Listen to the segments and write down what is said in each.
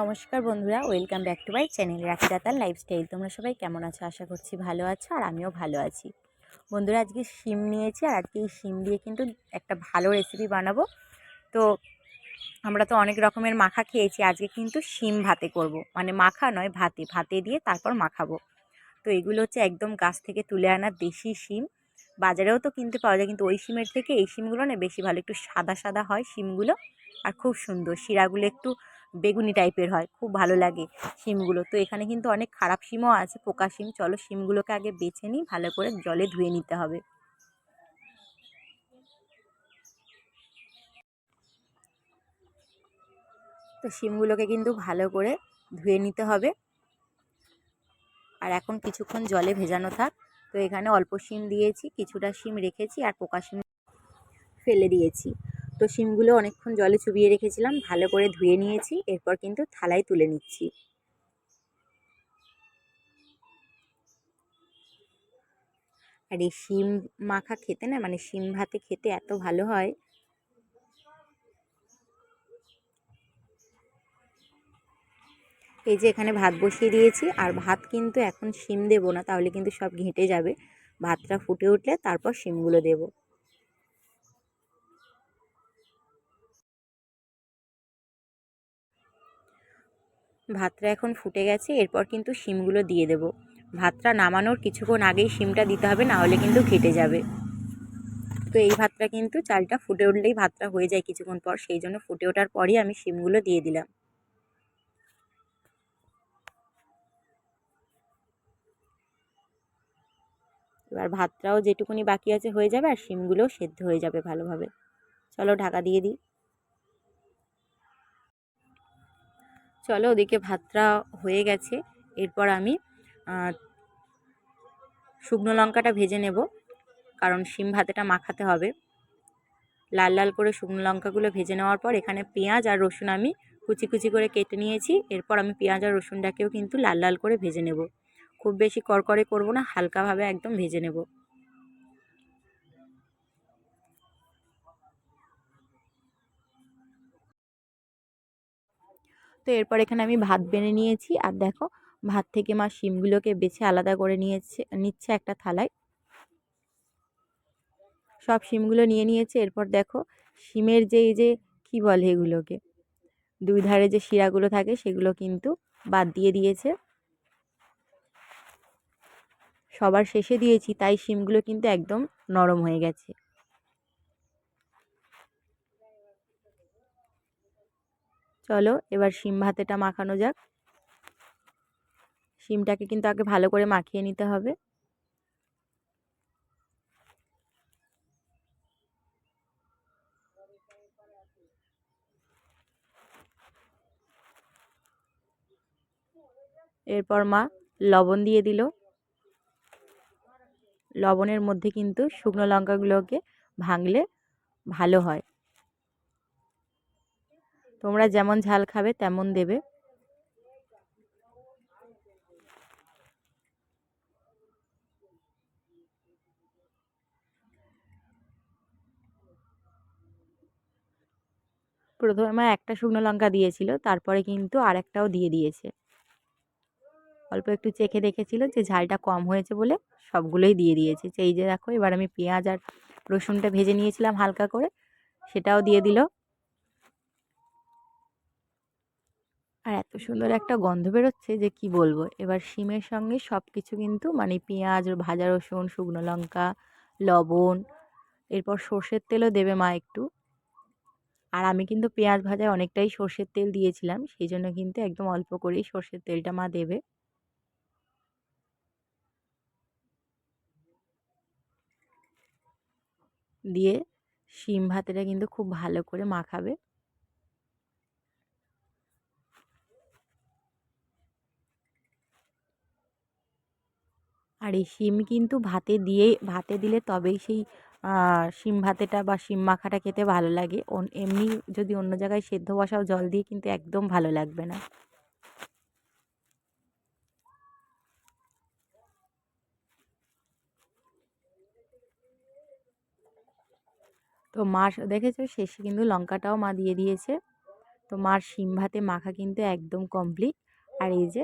নমস্কার বন্ধুরা, welcome back to my channel Rakhi Datar lifestyle. তোমরা সবাই কেমন আছো? আশা করছি ভালো আছো আর আমিও ভালো আছি। বন্ধুরা, আজকে শিম নিয়েছি আর আজকে এই শিম দিয়ে কিন্তু একটা ভালো রেসিপি বানাবো। তো আমরা তো অনেক রকমের মাখা খেয়েছি, আজকে কিন্তু শিম ভাতে করব। মানে মাখা নয়, ভাতে। ভাতে দিয়ে তারপর মাখাবো। তো এগুলো হচ্ছে একদম গাছ থেকে তুলে আনা দেশি শিম। বাজারেও তো কিনতে পাওয়া যায়, কিন্তু ওই শিমের থেকে এই শিমগুলো না বেশি ভালো। একটু সাদা সাদা হয় শিমগুলো। আর খুব সুন্দর। শিরাগুলো একটু বেগুনি টাইপের হয়, খুব ভালো লাগে শিমগুলো। তো এখানে কিন্তু অনেক খারাপ শিমও আছে, পোকা শিম। চলো শিমগুলোকে আগে বেছে নিই, ভালো করে জলে ধুয়ে নিতে হবে। তো শিমগুলোকে কিন্তু ভালো করে ধুয়ে নিতে হবে। আর এখন কিছুক্ষণ জলে ভেজানো থাক। তো এখানে অল্প শিম দিয়েছি, কিছুটা শিম রেখেছি আর পোকা শিম ফেলে দিয়েছি। তো শিমগুলো অনেকক্ষণ জলে চুবিয়ে রেখেছিলাম, ভালো করে ধুয়ে নিয়েছি, এরপর কিন্তু থালায় তুলে নিচ্ছি। আর এই শিম মাখা খেতে না মানে শিম ভাতে খেতে এত ভালো হয়। এই যে এখানে ভাত বসিয়ে দিয়েছি, আর ভাত কিন্তু এখন শিম দেবো না, তাহলে কিন্তু সব ঘেঁটে যাবে। ভাতটা ফুটে উঠলে তারপর শিমগুলো দেবো। ভাতটা এখন ফুটে গেছে, এরপর কিন্তু শিমগুলো দিয়ে দেব। ভাতটা নামানোর কিছুক্ষণ আগেই শিমটা দিতে হবে, না হলে কিন্তু ঘেটে যাবে। তো এই ভাতটা কিন্তু চালটা ফুটে উঠলেই ভাতটা হয়ে যায় কিছুক্ষণ পর, সেই জন্য ফুটে ওঠার পরই আমি শিমগুলো দিয়ে দিলাম। এবার ভাতটাও যেটুকুনি বাকি আছে হয়ে যাবে, আর শিমগুলোও সেদ্ধ হয়ে যাবে ভালোভাবে। চলো ঢাকা দিয়ে দিই। চলো ওদিকে ভাতটা হয়ে গেছে। এরপর আমি শুকনো লঙ্কাটা ভেজে নেব, কারণ শিম ভাতেটা মাখাতে হবে। লাল লাল করে শুকনো লঙ্কাগুলো ভেজে নেওয়ার পর এখানে পেঁয়াজ আর রসুন আমি কুচি কুচি করে কেটে নিয়েছি। এরপর আমি পেঁয়াজ আর রসুনটাকেও কিন্তু লাল লাল করে ভেজে নেব। খুব বেশি করকরে করব না, হালকাভাবে একদম ভেজে নেব। তো এরপর এখানে আমি ভাত বেড়ে নিয়েছি। আর দেখো, ভাত থেকে মা শিমগুলোকে বেছে আলাদা করে নিয়েছে, নিচ্ছে একটা থালায়। সব শিমগুলো নিয়ে নিয়েছে। এরপর দেখো, শিমের যে এই যে, কী বলে এগুলোকে? দুই ধারে যে শিরাগুলো থাকে, সেগুলো কিন্তু বাদ দিয়ে দিয়েছে। সবার শেষে দিয়েছি, তাই শিমগুলো কিন্তু একদম নরম হয়ে গেছে। চলো এবার শিম ভাতেটা মাখানো যাক। শিমটাকে কিন্তু আগে ভালো করে মাখিয়ে নিতে হবে। এরপর মা লবণ দিয়ে দিল। লবণের মধ্যে কিন্তু শুকনো লঙ্কাগুলোকে ভাঙলে ভালো হয়। তোমরা যেমন ঝাল খাবে, তেমন দেবে। প্রথমে একটা শুকনো লঙ্কা দিয়েছিল, তারপরে কিন্তু আরেকটাও দিয়ে দিয়েছে। অল্প একটু চেখে দেখেছিল যে ঝালটা কম হয়েছে বলে সবগুলোই দিয়ে দিয়েছে। সেই যে দেখো, এবার আমি পেঁয়াজ আর রসুনটা ভেজে নিয়েছিলাম হালকা করে, সেটাও দিয়ে দিল। আর এত সুন্দর একটা গন্ধ বেরোচ্ছে যে কি বলব? এবার শিমের সঙ্গে সব কিছু কিন্তু মানে পেঁয়াজ, ভাজা রসুন, শুকনো লঙ্কা, লবণ, এরপর সর্ষের তেলও দেবে মা একটু। আর আমি কিন্তু পেঁয়াজ ভাজায় অনেকটাই সর্ষের তেল দিয়েছিলাম, সেই জন্য কিন্তু একদম অল্প করেই সর্ষের তেলটা মা দেবে। দিয়ে শিম ভাতেটা কিন্তু খুব ভালো করে মাখাবে। আর এই শিম কিন্তু ভাতে দিয়ে ভাতে দিলে তবেই সেই শিম ভাতেটা বা শিম মাখাটা খেতে ভালো লাগে। এমনি যদি অন্য জায়গায় সেদ্ধ বসাও জল দিয়ে কিন্তু একদম ভালো লাগবে না। তো মা দেখেছ? শেষে কিন্তু লঙ্কাটাও মা দিয়ে দিয়েছে। তো মার শিম ভাতে মাখা কিন্তু একদম কমপ্লিট আর এই যে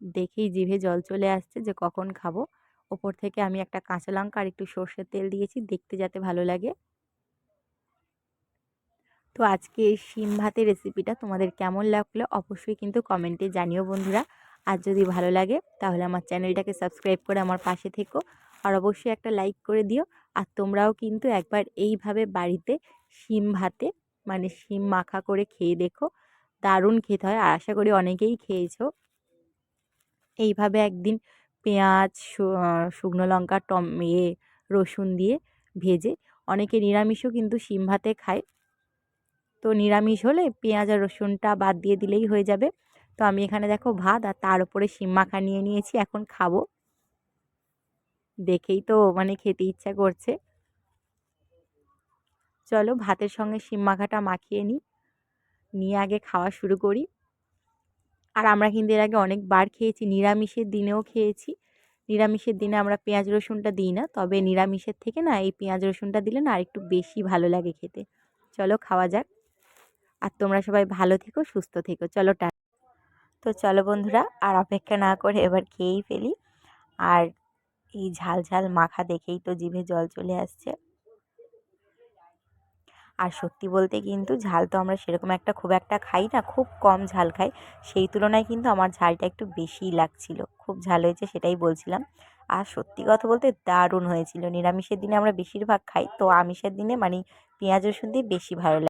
দেখেই জিভে জল চলে আসছে যে, কখন খাব? ওপর থেকে আমি একটা কাঁচা লঙ্কা আর একটু সর্ষের তেল দিয়েছি, দেখতে যাতে ভালো লাগে। তো আজকে এই শিম ভাতের রেসিপিটা তোমাদের কেমন লাগল অবশ্যই কিন্তু কমেন্টে জানিও বন্ধুরা। আর যদি ভালো লাগে, তাহলে আমার চ্যানেলটাকে সাবস্ক্রাইব করে আমার পাশে থেকো। আর অবশ্যই একটা লাইক করে দিও। আর তোমরাও কিন্তু একবার এইভাবে বাড়িতে শিম ভাতে মানে শিম মাখা করে খেয়ে দেখো। দারুণ খেতে হয়। আর আশা করি অনেকেই খেয়েছো। এইভাবে একদিন পেঁয়াজ শুকনো লঙ্কা, টম ইয়ে রসুন দিয়ে ভেজে অনেকে নিরামিষও কিন্তু শিম ভাতে খায়। তো নিরামিষ হলে পেঁয়াজ আর রসুনটা বাদ দিয়ে দিলেই হয়ে যাবে। তো আমি এখানে দেখো ভাত আর তার উপরে শিম মাখা নিয়ে নিয়েছি, এখন খাব। দেখেই তো মানে খেতে ইচ্ছা করছে। চলো ভাতের সঙ্গে শিম মাখাটা মাখিয়ে নিই। নিয়ে আগে খাওয়া শুরু করি। আর আমরা কিন্তু এর আগে অনেকবার খেয়েছি। নিরামিষের দিনেও খেয়েছি। নিরামিষের দিনে আমরা পেঁয়াজ রসুনটা দিই না। তবে নিরামিষের থেকে না এই পেঁয়াজ রসুনটা দিলে না আর একটু বেশি ভালো লাগে খেতে। চলো খাওয়া যাক। আর তোমরা সবাই ভালো থেকো, সুস্থ থেকো। চলো টা তো চলো বন্ধুরা, আর অপেক্ষা না করে এবার খেয়েই ফেলি। আর এই ঝাল ঝাল মাখা দেখেই তো জিভে জল চলে আসছে। আর সত্যি বলতে কিন্তু ঝাল তো আমরা সেরকম একটা খুব একটা খাই না, খুব কম ঝাল খাই। সেই তুলনায় কিন্তু আমার ঝালটা একটু বেশিই লাগছিল, খুব ঝাল হয়েছে সেটাই বলছিলাম। আর সত্যি কথা বলতে দারুণ হয়েছিল, নিরামিষের দিনে আমরা বেশিরভাগ খাই, তো আমিষের দিনে মানে পেঁয়াজ রসুন দিয়ে বেশি ভালো লাগে